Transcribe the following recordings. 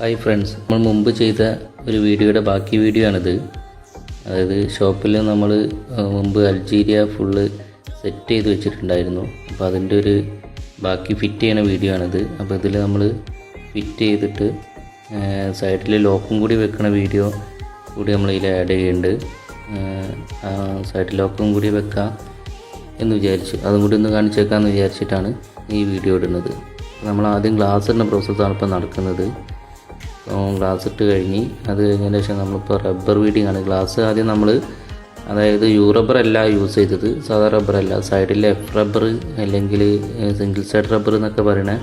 Hi friends നമ്മൾ മുമ്പ് ചെയ്ത ഒരു വീഡിയോയുടെ ബാക്കി വീഡിയോ ആണിത്. അതായത് ഷോപ്പിൽ നമ്മൾ മുമ്പ് അൾജീരിയ ഫുള്ള് സെറ്റ് ചെയ്ത് വെച്ചിട്ടുണ്ടായിരുന്നു. അപ്പോൾ അതിന്റെ ഒരു ബാക്കി ഫിറ്റ് ചെയ്യണ വീഡിയോ ആണിത്. അപ്പോൾ ഇതിൽ നമ്മൾ ഫിറ്റ് ചെയ്തിട്ട് സൈഡിൽ ലോക്കും കൂടി വെക്കുന്ന വീഡിയോ കൂടി നമ്മൾ ഇതിൽ ആഡ് ചെയ്യുന്നുണ്ട് സൈഡ് ലോക്കും കൂടി വെക്കാം എന്ന് വിചാരിച്ചു. അതും കൂടി ഒന്ന് കാണിച്ചേക്കാമെന്ന് വിചാരിച്ചിട്ടാണ് ഈ വീഡിയോ ഇടുന്നത്. നമ്മൾ ആദ്യം ഗ്ലാസ് ഇടുന്ന പ്രോസസ്സാണ് ഇപ്പോൾ നടക്കുന്നത്. ഗ്ലാസ് ഇട്ട് കഴിഞ്ഞ് അത് കഴിഞ്ഞതിന് ശേഷം നമ്മളിപ്പോൾ റബ്ബർ വീഡിങ് ആണ്. ഗ്ലാസ് ആദ്യം നമ്മൾ അതായത് യു റബ്ബർ അല്ല യൂസ് ചെയ്തത്. സാധാ റബ്ബർ അല്ല. സൈഡിൽ എഫ് റബ്ബർ അല്ലെങ്കിൽ സിംഗിൾ സൈഡ് റബ്ബർ എന്നൊക്കെ പറയുന്ന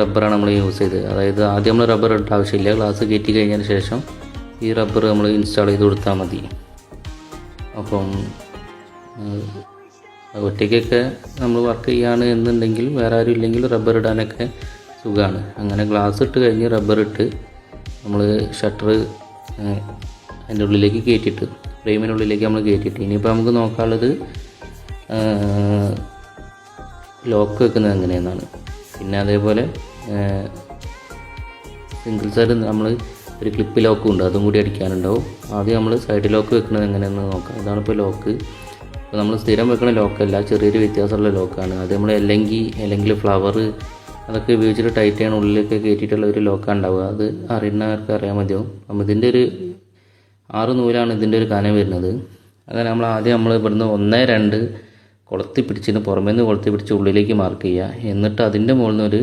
റബ്ബറാണ് നമ്മൾ യൂസ് ചെയ്തത്. അതായത് ആദ്യം നമ്മൾ റബ്ബർ ഇട്ട ആവശ്യമില്ല. ഗ്ലാസ് കയറ്റി കഴിഞ്ഞതിന് ശേഷം ഈ റബ്ബർ നമ്മൾ ഇൻസ്റ്റാൾ ചെയ്ത് കൊടുത്താൽ മതി. അപ്പം ഒറ്റയ്ക്കൊക്കെ നമ്മൾ വർക്ക് ചെയ്യാണ് എന്നുണ്ടെങ്കിൽ വേറെ ആരും ഇല്ലെങ്കിൽ റബ്ബർ ഇടാനൊക്കെ സുഖമാണ് അങ്ങനെ ഗ്ലാസ് ഇട്ട് കഴിഞ്ഞ് റബ്ബർ ഇട്ട് നമ്മൾ ഷട്ടർ അതിന്റെ ഉള്ളിലേക്ക് കയറ്റിയിട്ട് ഫ്രെയിമിനുള്ളിലേക്ക് നമ്മൾ കയറ്റിയിട്ട് ഇനിയിപ്പോൾ നമുക്ക് നോക്കാനുള്ളത് ലോക്ക് വെക്കുന്നത് എങ്ങനെയെന്നാണ്. പിന്നെ അതേപോലെ സിംഗിൾ സൈഡ് നമ്മൾ ഒരു ക്ലിപ്പ് ലോക്കും ഉണ്ട് അതും കൂടി അടിക്കാനുണ്ടാവും. ആദ്യം നമ്മൾ സൈഡ് ലോക്ക് വെക്കുന്നത് എങ്ങനെയെന്ന് നോക്കാം. ഇതാണ് ഇപ്പോൾ ലോക്ക് ഇപ്പോൾ നമ്മൾ സ്ഥിരം വെക്കുന്ന ലോക്കല്ല ചെറിയൊരു വ്യത്യാസമുള്ള ലോക്കാണ് അത് നമ്മൾ അല്ലെങ്കിൽ അല്ലെങ്കിൽ ഫ്ലവർ അതൊക്കെ ഉപയോഗിച്ചിട്ട് ടൈറ്റ് ചെയ്യണം ഉള്ളിലേക്ക് കയറ്റിയിട്ടുള്ള ഒരു ലോക്കാണ് ഉണ്ടാവുക. അത് അറിയുന്നവർക്ക് അറിയാൻ മതിയാവും. അപ്പം ഇതിന്റെ ഒരു ആറ് നൂലാണ് ഇതിന്റെ ഒരു കനം വരുന്നത്. അങ്ങനെ നമ്മൾ ആദ്യം നമ്മൾ ഇവിടുന്ന് ഒന്ന് രണ്ട് കൊളുത്തി പിടിച്ചിന് പുറമേ നിന്ന് കൊളുത്തി പിടിച്ച് ഉള്ളിലേക്ക് മാർക്ക് ചെയ്യുക. എന്നിട്ട് അതിന്റെ മുകളിൽ നിന്ന് ഒരു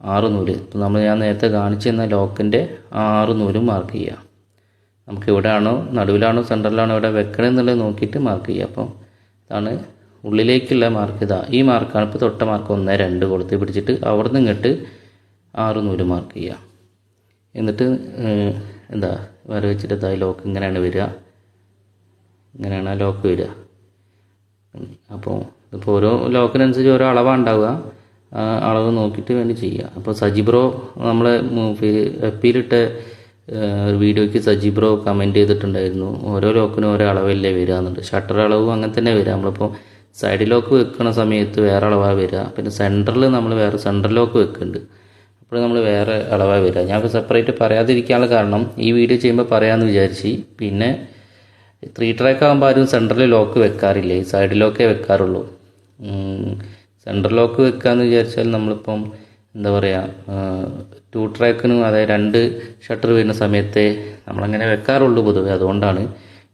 ആറ് നൂൽ. ഇപ്പം നമ്മൾ ഞാൻ നേരത്തെ കാണിച്ചു തന്ന ലോക്കിന്റെ ആറ് നൂലും മാർക്ക് ചെയ്യുക. നമുക്ക് എവിടെയാണോ നടുവിലാണോ സെന്ററിലാണോ എവിടെ വെക്കണമെന്നുള്ളത് നോക്കിയിട്ട് മാർക്ക് ചെയ്യുക. അപ്പം ഇതാണ് ഉള്ളിലേക്കുള്ള മാർക്ക് ഇതാ. ഈ മാർക്കാണ് ഇപ്പോൾ തൊട്ട മാർക്ക് ഒന്ന് രണ്ട് കൊടുത്ത് പിടിച്ചിട്ട് അവിടെ നിന്ന് ഇങ്ങോട്ട് ആറ് നൂൽ മാർക്ക് ചെയ്യുക എന്നിട്ട് എന്താ വര വെച്ചിട്ട് ഇതാ ലോക്ക് ഇങ്ങനെയാണ് വരിക. ഇങ്ങനെയാണ് ആ ലോക്ക് വരിക. അപ്പോൾ ഇപ്പോൾ ഓരോ ലോക്കിനനുസരിച്ച് ഓരോ അളവാണ് ഉണ്ടാവുക. അളവ് നോക്കിയിട്ട് വേണ്ടി ചെയ്യുക അപ്പോൾ സജിബ്രോ നമ്മളെ എപ്പിയിലിട്ട ഒരു വീഡിയോയ്ക്ക് സജിബ്രോ കമന്റ് ചെയ്തിട്ടുണ്ടായിരുന്നു. ഓരോ ലോക്കിനും ഓരോ അളവല്ലേ വരിക എന്നുണ്ട്. ഷട്ടർ അളവും അങ്ങനെ തന്നെ വരിക. നമ്മളിപ്പോൾ സൈഡ് ലോക്ക് വെക്കുന്ന സമയത്ത് വേറെ അളവാണ് വരിക. പിന്നെ സെന്ററിൽ നമ്മൾ വേറെ സെന്റർ ലോക്ക് വെക്കുന്നുണ്ട് അപ്പോൾ നമ്മൾ വേറെ അളവാണ് വരിക. ഞാൻ സെപ്പറേറ്റ് പറയാതിരിക്കാനുള്ള കാരണം ഈ വീഡിയോ ചെയ്യുമ്പോൾ പറയാമെന്ന് വിചാരിച്ച്. പിന്നെ ത്രീ ട്രാക്ക് ആകുമ്പോൾ ആരും സെന്ററിൽ ലോക്ക് വെക്കാറില്ല. ഈ സൈഡ് ലോക്കേ വെക്കാറുള്ളൂ. സെൻട്രൽ ലോക്ക് വെക്കാമെന്ന് വിചാരിച്ചാൽ നമ്മളിപ്പം എന്താ പറയുക ടു ട്രാക്കിനും അതായത് രണ്ട് ഷട്ടർ വരുന്ന സമയത്തെ നമ്മളങ്ങനെ വെക്കാറുള്ളൂ പൊതുവെ. അതുകൊണ്ടാണ്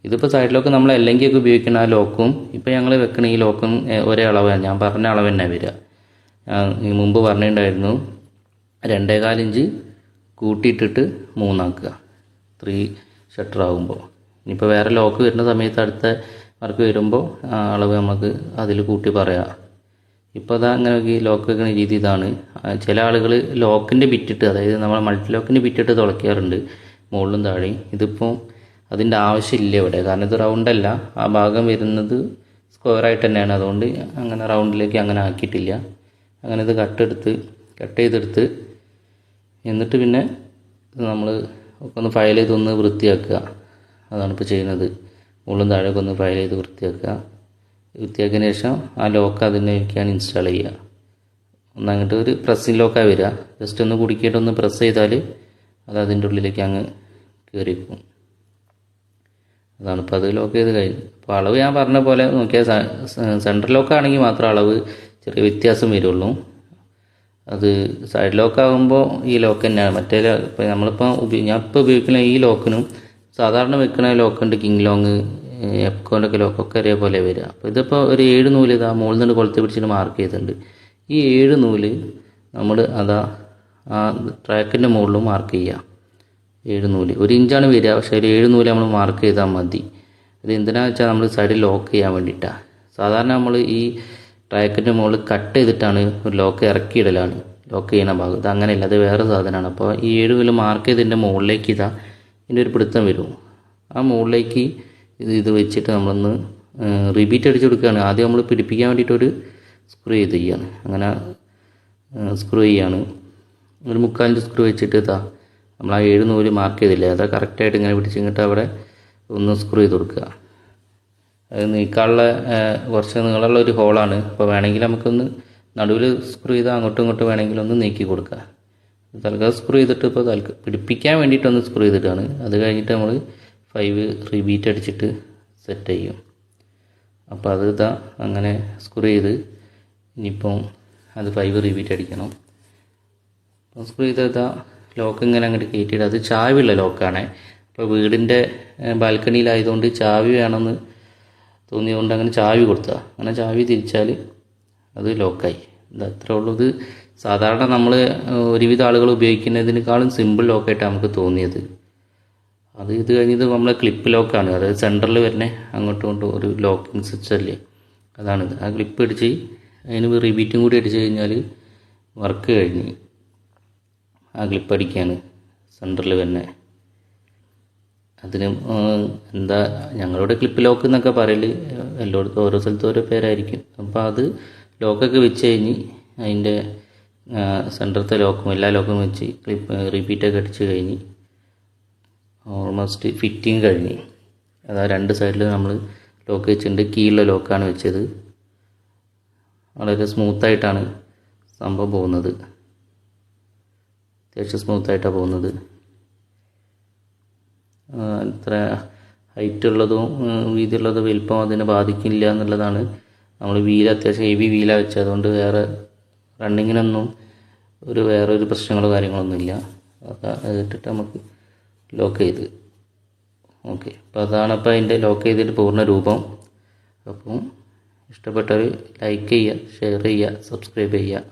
ഇതിപ്പോൾ സൈഡ് ലോക്ക് നമ്മൾ അല്ലെങ്കിൽ ഒക്കെ ഉപയോഗിക്കുന്ന ആ ലോക്കും ഇപ്പോൾ ഞങ്ങൾ വെക്കുന്ന ഈ ലോക്കും ഒരേ അളവാണ് ഞാൻ പറഞ്ഞ അളവ് തന്നെ വരിക. മുമ്പ് പറഞ്ഞിട്ടുണ്ടായിരുന്നു രണ്ടേ ഇഞ്ച് കൂട്ടിയിട്ടിട്ട് മൂന്നാക്കുക. ത്രീ ഷട്ടർ ആകുമ്പോൾ ഇനിയിപ്പോൾ വേറെ ലോക്ക് വരുന്ന സമയത്ത് അടുത്ത വർക്ക് വരുമ്പോൾ അളവ് നമുക്ക് അതിൽ കൂട്ടി പറയാം. ഇപ്പോൾ അതാ അങ്ങനെ ഈ ലോക്ക് വെക്കുന്ന രീതി ഇതാണ് ചില ആളുകൾ ലോക്കിന്റെ ബിറ്റിട്ട് അതായത് നമ്മൾ മൾട്ടി ലോക്കിന്റെ ബിറ്റിട്ട് തുളയ്ക്കാറുണ്ട് മുകളിലും താഴെയും. ഇതിപ്പോൾ അതിന്റെ ആവശ്യമില്ല ഇവിടെ. കാരണം ഇത് റൗണ്ടല്ല ആ ഭാഗം വരുന്നത് സ്ക്വയറായിട്ട് തന്നെയാണ്. അതുകൊണ്ട് അങ്ങനെ റൗണ്ടിലേക്ക് അങ്ങനെ ആക്കിയിട്ടില്ല. അങ്ങനെ ഇത് കട്ടെടുത്ത് കട്ട് ചെയ്തെടുത്ത് എന്നിട്ട് പിന്നെ നമ്മൾ ഒന്ന് ഫയൽ ചെയ്തൊന്ന് വൃത്തിയാക്കുക. അതാണ് ഇപ്പോൾ ചെയ്യുന്നത്. മുകളിലും താഴെയൊക്കെ ഒന്ന് ഫയൽ ചെയ്ത് വൃത്തിയാക്കുക. വൃത്തിയാക്കിയതിന് ശേഷം ആ ലോക്ക് അതിനേക്കാണ് ഇൻസ്റ്റാൾ ചെയ്യുക. ഒന്ന് അങ്ങോട്ട് ഒരു പ്രസ്സിങ് ലോക്കാണ് വരിക. ജസ്റ്റ് ഒന്ന് കുടുക്കിയിട്ട് ഒന്ന് പ്രസ് ചെയ്താൽ അത് അതിന്റെ ഉള്ളിലേക്ക് അങ്ങ് കയറിക്കും അതാണ് ഇപ്പോൾ അത് ലോക്ക് ചെയ്ത് കഴിഞ്ഞു. അപ്പോൾ അളവ് ഞാൻ പറഞ്ഞ പോലെ നോക്കിയാൽ സെൻട്രൽ ലോക്ക് ആണെങ്കിൽ മാത്രം അളവ് ചെറിയ വ്യത്യാസം വരുള്ളൂ. അത് സൈഡ് ലോക്ക് ആകുമ്പോൾ ഈ ലോക്ക് തന്നെയാണ്. മറ്റേ ഇപ്പം നമ്മളിപ്പോൾ ഉപയോഗി ഞാൻ ഇപ്പോൾ ഉപയോഗിക്കുന്ന ഈ ലോക്കിനും സാധാരണ വെക്കുന്ന ലോക്കുണ്ട് കിങ് ലോങ് എപ്കോന്റെ ഒക്കെ ലോക്കൊക്കെ ഒരേപോലെ വരിക. അപ്പോൾ ഇതിപ്പോൾ ഒരു ഏഴ് നൂൽ ഇതാ മുകളിൽ നിന്ന് കൊളുത്തി പിടിച്ചിട്ട് മാർക്ക് ചെയ്തിട്ടുണ്ട്. ഈ ഏഴ് നൂൽ നമ്മൾ അതാ ആ ട്രാക്കിന്റെ മുകളിലും മാർക്ക് ചെയ്യുക ഏഴ് നൂൽ ഒരു ഇഞ്ചാണ് വരിക പക്ഷേ ഒരു ഏഴ് നൂൽ നമ്മൾ മാർക്ക് ചെയ്താൽ മതി. ഇത് എന്തിനാണെന്ന് വെച്ചാൽ നമ്മൾ സൈഡിൽ ലോക്ക് ചെയ്യാൻ വേണ്ടിയിട്ടാണ് സാധാരണ നമ്മൾ ഈ ട്രാക്കിന്റെ മുകളിൽ കട്ട് ചെയ്തിട്ടാണ് ഒരു ലോക്ക് ഇറക്കിയിടലാണ് ലോക്ക് ചെയ്യുന്ന ഭാഗം. ഇത് അങ്ങനെയല്ല അത് വേറെ സാധനമാണ്. അപ്പോൾ ഈ ഏഴ് നൂൽ മാർക്ക് ചെയ്തതിന്റെ മുകളിലേക്ക് ഇതാ ഇതിന്റെ ഒരു പിടുത്തം വരും. ആ മുകളിലേക്ക് ഇത് ഇത് വെച്ചിട്ട് നമ്മളൊന്ന് റിപ്പീറ്റ് അടിച്ചു കൊടുക്കുകയാണ്. ആദ്യം നമ്മൾ പിടിപ്പിക്കാൻ വേണ്ടിയിട്ടൊരു സ്ക്രൂ ചെയ്ത് ചെയ്യാണ്. അങ്ങനെ സ്ക്രൂ ചെയ്യാണ്. ഒരു മുക്കാലിന്റെ സ്ക്രൂ വെച്ചിട്ട് ഇതാ നമ്മൾ ആ ഏഴ് നൂൽ മാർക്ക് ചെയ്തില്ലേ? അത് കറക്റ്റായിട്ട് ഇങ്ങനെ പിടിച്ചിങ്ങോട്ട് അവിടെ ഒന്ന് സ്ക്രൂ ചെയ്ത് കൊടുക്കുക. അത് നീക്കാനുള്ള കുറച്ച് നീളമുള്ള ഒരു ഹോളാണ് അപ്പോൾ വേണമെങ്കിൽ നമുക്കൊന്ന് നടുവിൽ സ്ക്രൂ ചെയ്താൽ അങ്ങോട്ടും ഇങ്ങോട്ടും വേണമെങ്കിൽ ഒന്ന് നീക്കി കൊടുക്കുക. തൽക്കാലം സ്ക്രൂ ചെയ്തിട്ട് ഇപ്പോൾ തൽക്ക പിടിപ്പിക്കാൻ വേണ്ടിയിട്ടൊന്ന് സ്ക്രൂ ചെയ്തിട്ടാണ്. അത് കഴിഞ്ഞിട്ട് നമ്മൾ ഫൈവ് റിബീറ്റ് അടിച്ചിട്ട് സെറ്റ് ചെയ്യും. അപ്പോൾ അത് ഇതാ അങ്ങനെ സ്ക്രൂ ചെയ്ത് ഇനിയിപ്പം അത് ഫൈവ് റിബീറ്റ് അടിക്കണം. സ്ക്രൂ ചെയ്ത് ഇതാ ലോക്ക് ഇങ്ങനെ അങ്ങോട്ട് കയറ്റിയിട്ട് അത് ചാവിയുള്ള ലോക്കാണ്. അപ്പോൾ വീടിന്റെ ബാൽക്കണിയിലായതുകൊണ്ട് ചാവി വേണമെന്ന് തോന്നിയതുകൊണ്ട് അങ്ങനെ ചാവി കൊടുത്താൽ അങ്ങനെ ചാവി തിരിച്ചാൽ അത് ലോക്കായി. ഇത് അത്രേ ഉള്ളൂ. ഇത് സാധാരണ നമ്മൾ ഒരുവിധ ആളുകൾ ഉപയോഗിക്കുന്നതിനേക്കാളും സിമ്പിൾ ലോക്കായിട്ടാണ് നമുക്ക് തോന്നിയത്. അത് ഇത് കഴിഞ്ഞത് നമ്മളെ ക്ലിപ്പ് ലോക്കാണ്. അതായത് സെന്ററിൽ വരുന്ന അങ്ങോട്ടും ഇങ്ങോട്ടും ഒരു ലോക്കിംഗ് അല്ലേ അതാണിത്. ആ ക്ലിപ്പ് അടിച്ച് അതിന് റിബീറ്റും കൂടി അടിച്ച് കഴിഞ്ഞാൽ വർക്ക് കഴിഞ്ഞ്. ആ ക്ലിപ്പ് അടിക്കാണ്. സെന്ററിൽ തന്നെ. അതിന് എന്താ ഞങ്ങളുടെ ക്ലിപ്പ് ലോക്ക് എന്നൊക്കെ പറയൽ എല്ലായിടത്തും ഓരോ സ്ഥലത്തും ഓരോ പേരായിരിക്കും. അപ്പോൾ അത് ലോക്കൊക്കെ വെച്ച് കഴിഞ്ഞ് അതിന്റെ സെന്ററത്തെ ലോക്കും എല്ലാ ലോക്കും വെച്ച് ക്ലിപ്പ് റിപ്പീറ്റൊക്കെ അടിച്ച് കഴിഞ്ഞ് ഓൾമോസ്റ്റ് ഫിറ്റിങ് കഴിഞ്ഞ്. അതാ രണ്ട് സൈഡിൽ നമ്മൾ ലോക്ക് വെച്ചിട്ടുണ്ട്. കീഴിലെ ലോക്കാണ് വെച്ചത്. വളരെ സ്മൂത്തായിട്ടാണ് സംഭവം പോകുന്നത്. അത്യാവശ്യം സ്മൂത്തായിട്ടാണ് പോകുന്നത് അത്ര ഹൈറ്റ് ഉള്ളതും വീതിയുള്ളതും വലിപ്പം അതിനെ ബാധിക്കില്ല എന്നുള്ളതാണ് നമ്മൾ വീൽ അത്യാവശ്യം ഹെവി വീലാണ് വെച്ചത്. അതുകൊണ്ട് വേറെ റണ്ണിങ്ങിനൊന്നും ഒരു വേറെ ഒരു പ്രശ്നങ്ങളോ കാര്യങ്ങളൊന്നും ഇല്ല. അത് ഇട്ടിട്ട് നമുക്ക് ലോക്ക് ചെയ്ത്. ഓക്കെ അപ്പോൾ അതാണ് അപ്പോൾ അതിന്റെ ലോക്ക് ചെയ്തിട്ട് പൂർണ രൂപം. അപ്പം ഇഷ്ടപ്പെട്ടവർ ലൈക്ക് ചെയ്യുക ഷെയർ ചെയ്യുക സബ്സ്ക്രൈബ് ചെയ്യുക.